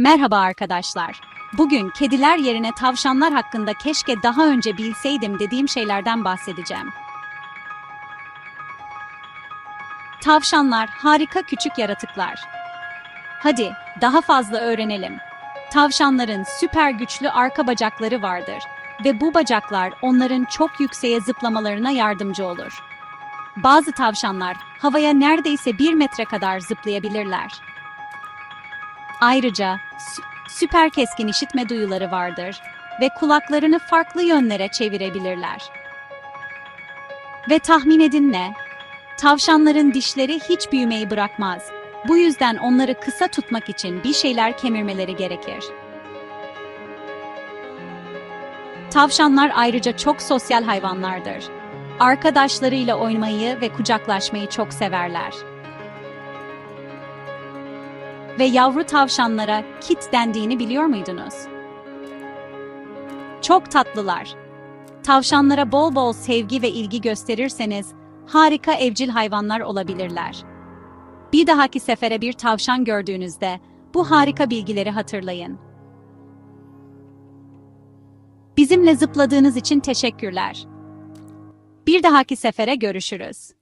Merhaba arkadaşlar. Bugün kediler yerine tavşanlar hakkında keşke daha önce bilseydim dediğim şeylerden bahsedeceğim. Tavşanlar harika küçük yaratıklar. Hadi daha fazla öğrenelim. Tavşanların süper güçlü arka bacakları vardır ve bu bacaklar onların çok yükseğe zıplamalarına yardımcı olur. Bazı tavşanlar havaya neredeyse bir metre kadar zıplayabilirler. Ayrıca sü- süper keskin işitme duyuları vardır ve kulaklarını farklı yönlere çevirebilirler. Ve tahmin edin ne? Tavşanların dişleri hiç büyümeyi bırakmaz. Bu yüzden onları kısa tutmak için bir şeyler kemirmeleri gerekir. Tavşanlar ayrıca çok sosyal hayvanlardır. Arkadaşlarıyla oynamayı ve kucaklaşmayı çok severler ve yavru tavşanlara kit dendiğini biliyor muydunuz? Çok tatlılar. Tavşanlara bol bol sevgi ve ilgi gösterirseniz harika evcil hayvanlar olabilirler. Bir dahaki sefere bir tavşan gördüğünüzde bu harika bilgileri hatırlayın. Bizimle zıpladığınız için teşekkürler. Bir dahaki sefere görüşürüz.